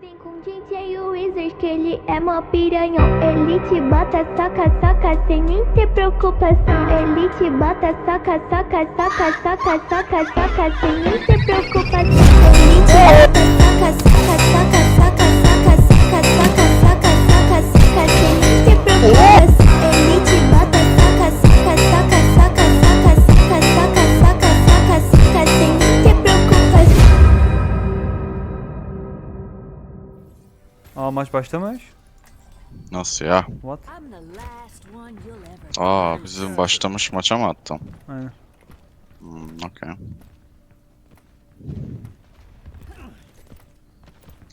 Vem com DJ Wizard que ele é mó piranhão Ele te bota, soca, soca sem nem ter preocupação Ele te bota, soca, soca, soca, soca, soca, soca sem nem ter preocupação Ele te bota, soca, soca, soca, soca, soca, soca, soca, soca, soca, soca sem nem ter preocupação Aa maç başlamış. Nasıl ya? What? Aa bizim başlamış maça mı attın? Aynen. Hmm, okey.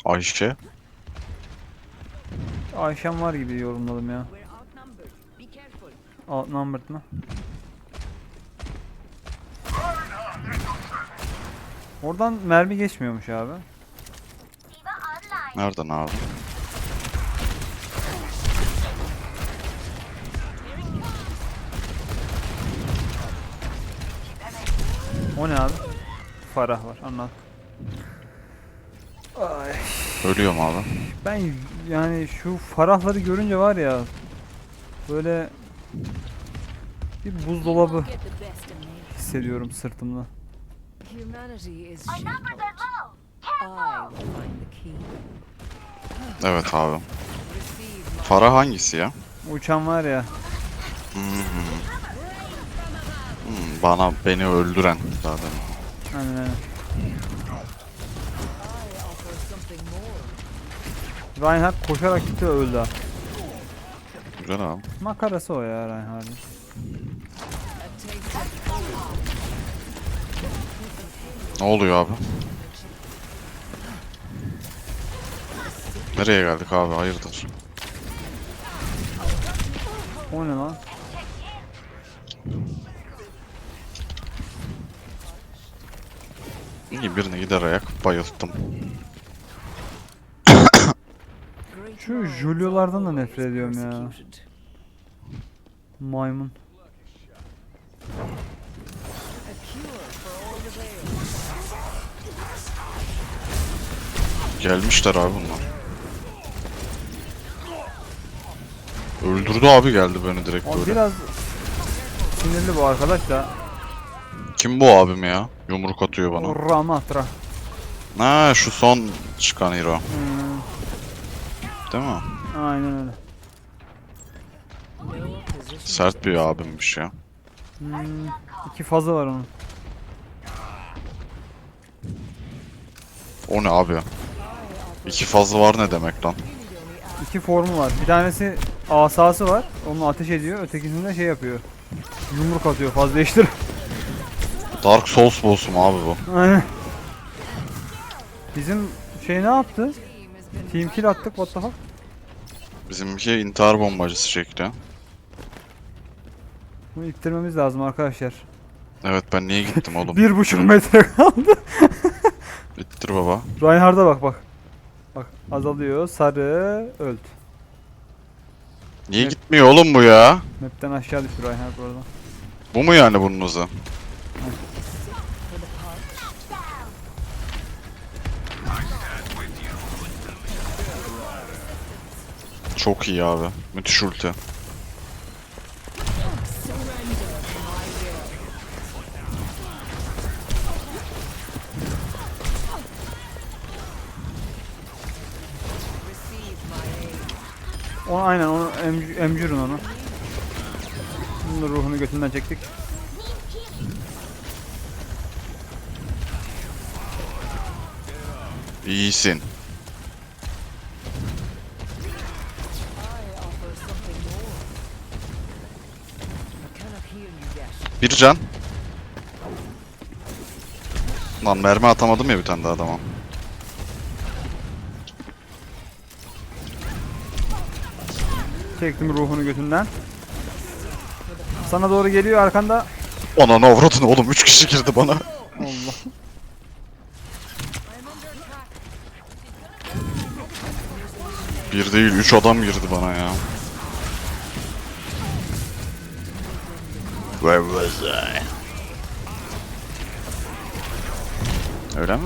Ayşe? Ayşem var gibi yorumladım ya. Outnumbered mı? Oradan mermi geçmiyormuş abi. Nereden abi? O ne abi? Farah var anladım. Ay. Ölüyorum abi. Ben yani şu farahları görünce var ya böyle bir buzdolabı hissediyorum sırtımda. Evet abi. Farah hangisi ya? Uçan var ya. Hı hı. Hmm, bana beni öldüren zaten. Aynen. Reinhardt koşarak gitti öldü. Güzel abi. Makarası o ya Reinhardt'ın. Ne oluyor abi? Nereye geldik abi? Hayırdır? O ne lan? İyi birini gider ayak bayılttım. Şu Julio'lardan da nefret ediyorum ya. Maymun. Gelmişler abi bunlar. Öldürdü abi geldi beni direkt O böyle. biraz sinirli bu arkadaş da. Kim bu abim ya? Yumruk atıyor bana. Ramatra. Ha şu son çıkan hero. Hmm, Değil mi? aynen öyle. Sert bir abimmiş ya. Hmm, iki fazı var onun. O ne abi? İki fazla var ne demek lan? İki formu var. Bir tanesi asası var. Onu ateş ediyor. Ötekisinde şey yapıyor. Yumruk atıyor fazla değiştir. Dark Souls boss'u mu abi bu? Aynen. Bizim şey ne yaptı? Team kill attık what the fuck? Bizimki intihar bombacısı çekti. Bunu ittirmemiz lazım arkadaşlar. Evet ben niye gittim oğlum? Bir buçuk metre kaldı. İttir baba. Reinhardt'a bak bak. Bak azalıyor. Sarı öldü. Niye Evet. gitmiyor oğlum bu ya? Map'ten aşağı düştü Reinhardt bu arada. Bu mu yani bunun hızı? Çok iyi abi. Müthiş ulti. Onu aynen onu emc emcürün onu. Bunun da ruhunu götünden çektik. İyisin. can. Lan mermi atamadım ya bir tane daha adama. Çektim ruhunu götünden. Sana doğru geliyor arkanda. Ona ne vurdun oğlum 3 kişi girdi bana. Allah. Bir değil 3 adam girdi bana ya. Where was I? Öyle mi?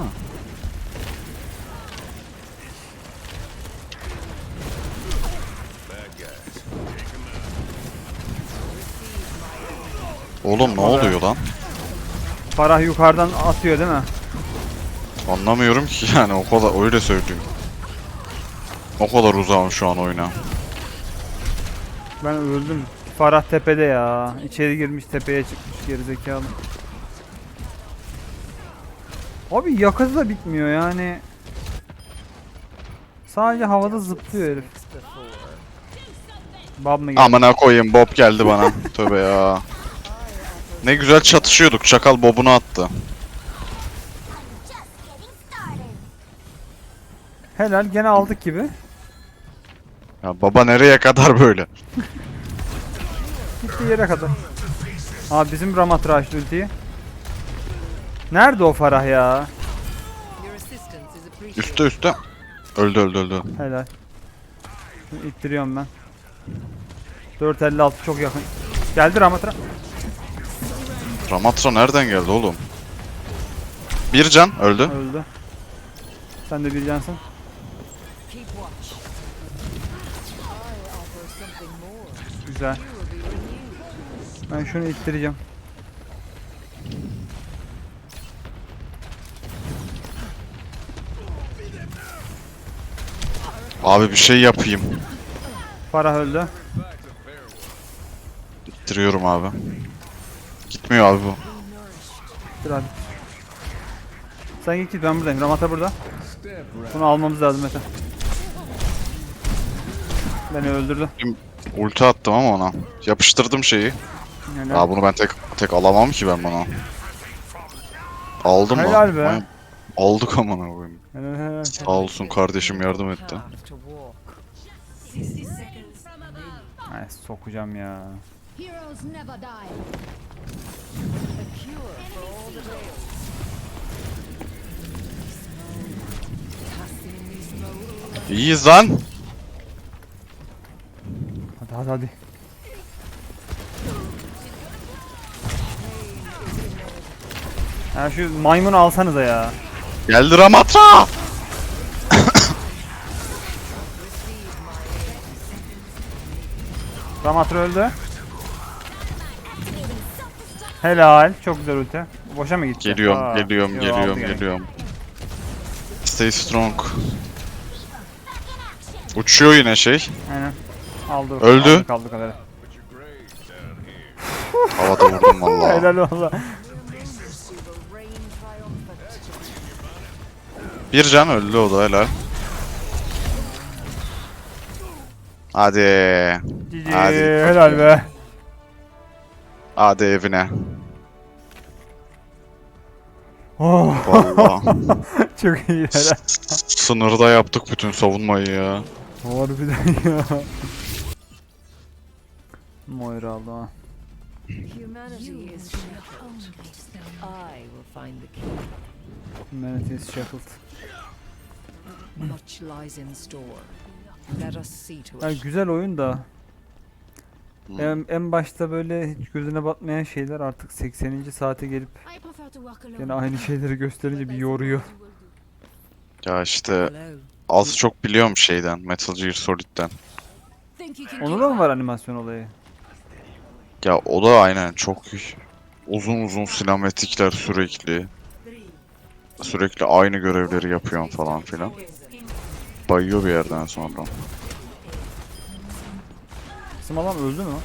Oğlum ne oluyor lan? Farah yukarıdan atıyor değil mi? Anlamıyorum ki yani o kadar öyle söylüyorum. O kadar uzağım şu an oyuna. Ben öldüm. Farah tepede ya. İçeri girmiş tepeye çıkmış gerizekalı. Abi yakası da bitmiyor yani. Sadece havada zıplıyor herif. Bab mı geldi? Amına koyayım Bob geldi bana. Tövbe ya. Ne güzel çatışıyorduk. Çakal Bob'unu attı. Helal gene aldık gibi. Ya baba nereye kadar böyle? Gitti yere kadar. Aa bizim Ramatra açtı ultiyi. Nerede o Farah ya? Üste üste. Öldü öldü öldü. Helal. İttiriyorum ben. 456 çok yakın. Geldi Ramatra. Ramatra nereden geldi oğlum? Bir can öldü. Öldü. Sen de bir cansın. Güzel. Ben şunu ittireceğim. Abi bir şey yapayım. Farah öldü. İttiriyorum abi. Gitmiyor abi bu. Dur hadi. Sen git git ben buradayım. Ramata burada. Bunu almamız lazım Mete. Beni öldürdü. Ulti attım ama ona. Yapıştırdım şeyi. Yani Aa bunu ben tek tek alamam ki ben bunu. Aldım mı? Helal be. Aldık amına koyayım. Helal, helal. Sağ olsun kardeşim yardım etti. Ay, sokacağım ya. İyiyiz lan. Hadi hadi hadi. Ya şu maymunu alsanıza ya. Geldi Ramatra. Ramatra öldü. Helal. Çok güzel ulti. Boşa mı gitti? Geliyorum, Aa, geliyorum, yo, geliyorum, aldı gene. geliyorum. Stay strong. Uçuyor yine şey. Aynen. Aldı. Öldü. Aldık aldık hadi. Havada vurdum vallahi. Helal valla. Bir can öldü o da helal. Hadi. Cici. Hadi. Helal be. Hadi evine. Oh. Vallahi. Çok iyi helal. Sınırda yaptık bütün savunmayı ya. Harbiden ya. Moira aldı ha. Humanity is. I will find the key. Humanity is shackled. Much lies in store. Let us see to Ya it. güzel oyun da. Hmm. En, en başta böyle hiç gözüne batmayan şeyler artık 80. saate gelip I prefer to walk alone. gene aynı şeyleri gösterince bir yoruyor. Ya işte Hello. az çok biliyorum şeyden. Metal Gear Solid'den. Think you can Onda keep da mı var animasyon olayı? Ya o da aynen çok uzun uzun sinematikler sürekli. Sürekli aynı görevleri yapıyorum falan filan. Bayıyor bir yerden sonra. Bizim adam öldü mü?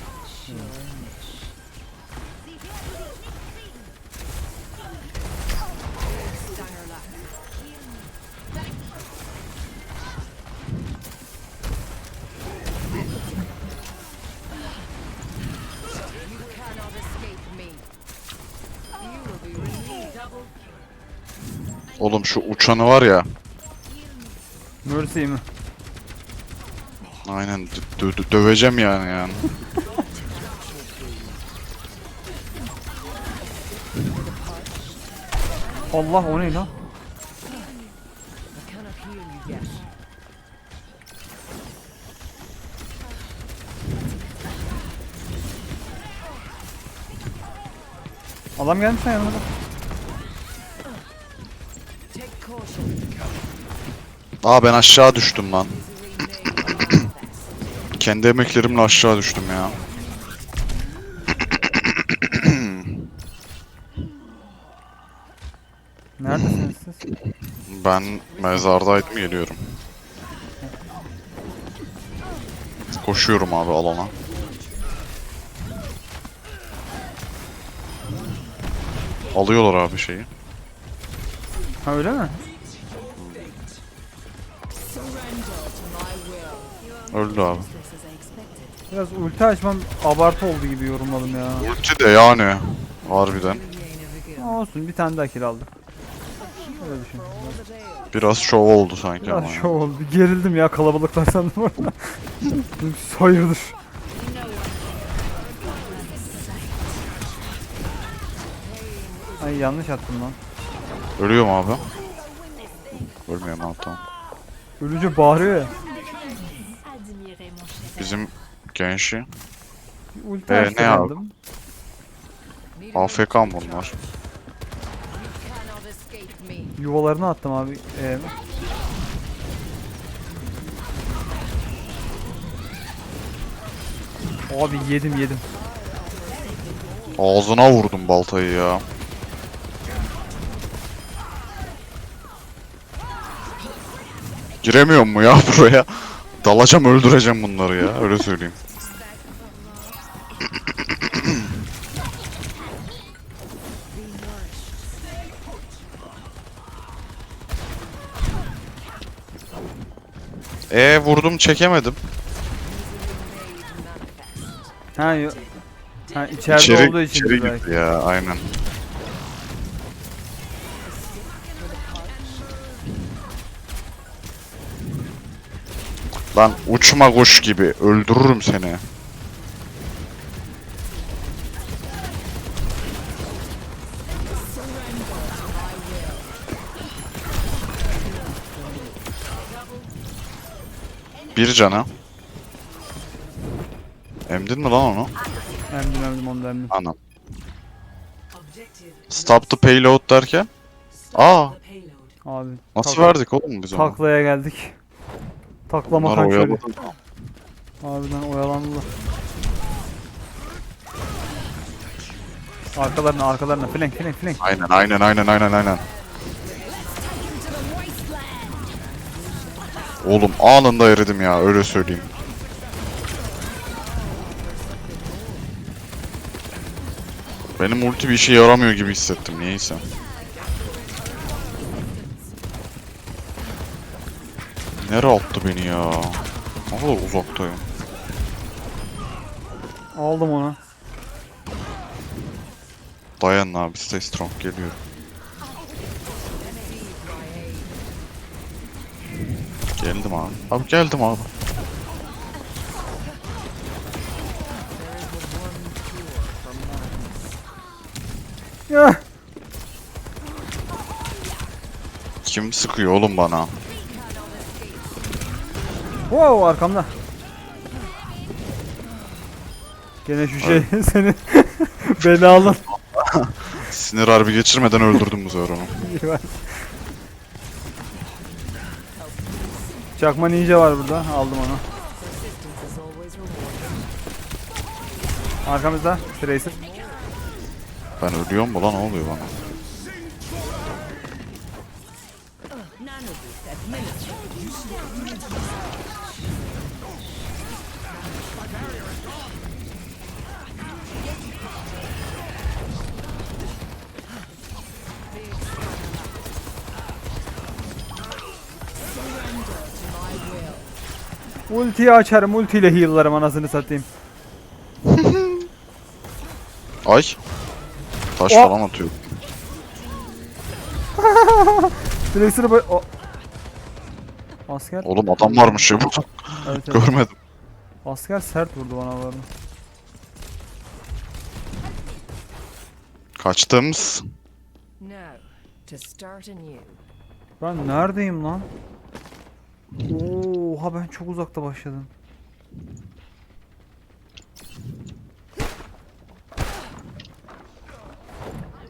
Oğlum şu uçanı var ya. Mercy mi? Aynen dö- dö- dö- döveceğim yani yani. Allah o ne lan? Adam gelmiş lan yanımıza. Aa ben aşağı düştüm lan. Kendi emeklerimle aşağı düştüm ya. Neredesiniz siz? Ben mezardaydım geliyorum. Koşuyorum abi alana. Alıyorlar abi şeyi. Ha öyle mi? Öldü abi. Biraz ulti açmam abartı oldu gibi yorumladım ya. Ulti de yani. Harbiden. Ama olsun bir tane daha kill aldık. Öyle düşün. Biraz şov oldu sanki ama. Biraz ya. şov oldu. Gerildim ya kalabalıklar sandım orada. Hayırdır. Ay yanlış attım lan. Ölüyor mu abi? Ölmüyorum abi tamam. Ölünce bağırıyor ya. Bizim gençi. Bir Ulti Ee, ne geldim. AFK mı bunlar? Yuvalarına attım abi. Ee, Abi yedim yedim. Ağzına vurdum baltayı ya. Giremiyorum mu ya buraya? Dalacağım öldüreceğim bunları ya öyle söyleyeyim. E vurdum çekemedim. Ha yo. Ha içeride İçeri, olduğu için içeri belki. gitti ya aynen. Lan uçma kuş gibi öldürürüm seni. Bir cana. Emdin mi lan onu? Emdim emdim onu da emdim. Anam. Stop the payload derken? Aa, Abi. nasıl verdik oğlum biz onu? Taklaya geldik. Taklama Bunlar kaçıyor. oyaladı. Harbiden oyalandılar. Arkalarına arkalarına flank flank flank. Aynen aynen aynen aynen aynen. Oğlum anında eridim ya öyle söyleyeyim. Benim ulti bir işe yaramıyor gibi hissettim niyeyse. Nere attı beni ya? Ne kadar uzaktayım. Aldım onu. Dayan abi stay strong geliyor. Geldim abi. Abi geldim abi. Ya. Kim sıkıyor oğlum bana? Wow arkamda. Gene şu şey seni beni alın. Sinir harbi geçirmeden öldürdüm bu sefer onu. İyi var. Çakma ninja var burada. Aldım onu. Arkamızda Tracer. Ben ölüyorum mu lan ne oluyor bana? Ultiyi açarım. Ultiyle heal'larım anasını satayım. Ay. Taş O- falan atıyor. Tracer'ı böyle... O... Asker. Oğlum adam varmış ya burada. Evet, evet. Görmedim. Asker sert vurdu bana vardı. Kaçtığımız. Now, to start anew. Ben neredeyim lan? Oha ben çok uzakta başladım.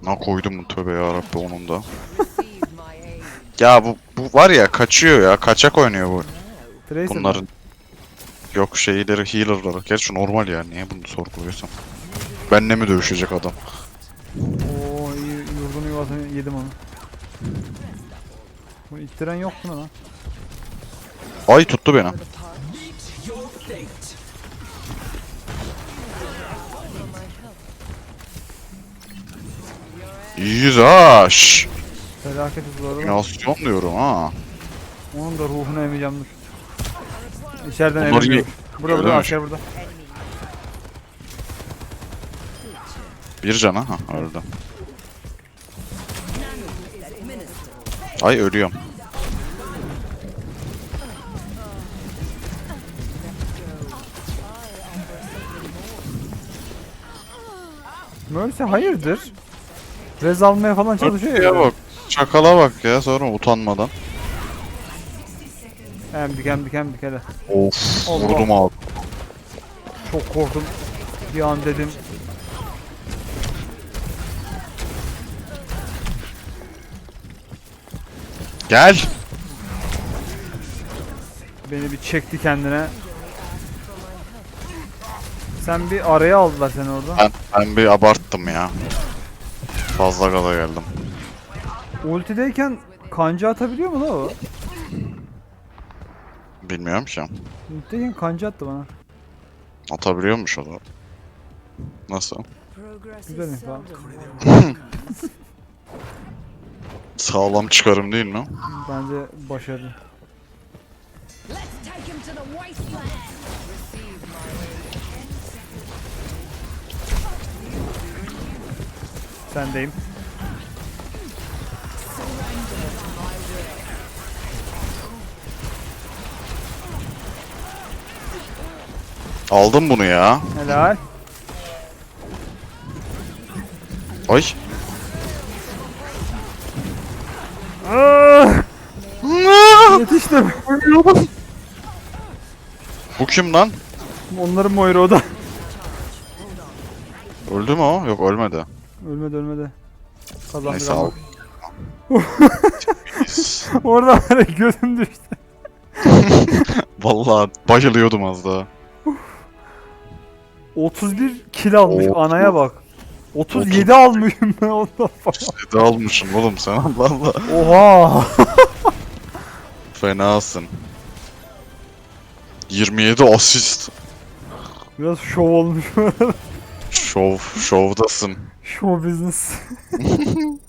Ne koydum bu tövbe yarabbi onun da. Ya bu, bu var ya kaçıyor ya. Kaçak oynuyor bu. Tracer mi? Bunların. Yok şeyleri healer'ları. Gerçi normal ya. Niye bunu sorguluyorsam. Benle mi dövüşecek adam? Oo yurdunu yuvasını yedim onu. Bu ittiren yoktu mu lan? Ay tuttu beni. Felaketiz bu arada. Animasyon diyorum ha. Onun da ruhunu emeceğim dur. İçeriden ye- Burada burada asker burada. Bir cana ha öldü. Ay ölüyorum. Mercy hayırdır? Rez almaya falan çalışıyor Ya bak. Çakala bak ya sonra utanmadan. Emdik emdik emdik hele. Of Allah. vurdum abi. Çok korktum. Bir an dedim. Gel. Beni bir çekti kendine. Sen bir araya aldılar seni orada. Ben, ben bir abarttım ya. Fazla gaza geldim. Ultideyken kanca atabiliyor mu la o? Bilmiyorum ki. Ultideyken kanca attı bana. Atabiliyormuş o da. Nasıl? Güzel seldom Sağlam çıkarım değil mi? Bence başarılı. Sendeyim. Aldım bunu ya. Helal. Ay. Ah! Yetiştim. Bu kim lan? Onların moyru o da. Öldü mü o? Yok ölmedi. Ölmedi ölmedi. Kazandı Neyse al. Orada var ya gözüm düştü. Vallahi bayılıyordum az daha. 31 kill almış Otuz. anaya bak. 37 almışım ben ondan falan. Yedi almışsın oğlum sen Allah Allah. Oha. Fenasın. 27 asist. Biraz şov olmuş. Şov, şovdasın. Show business.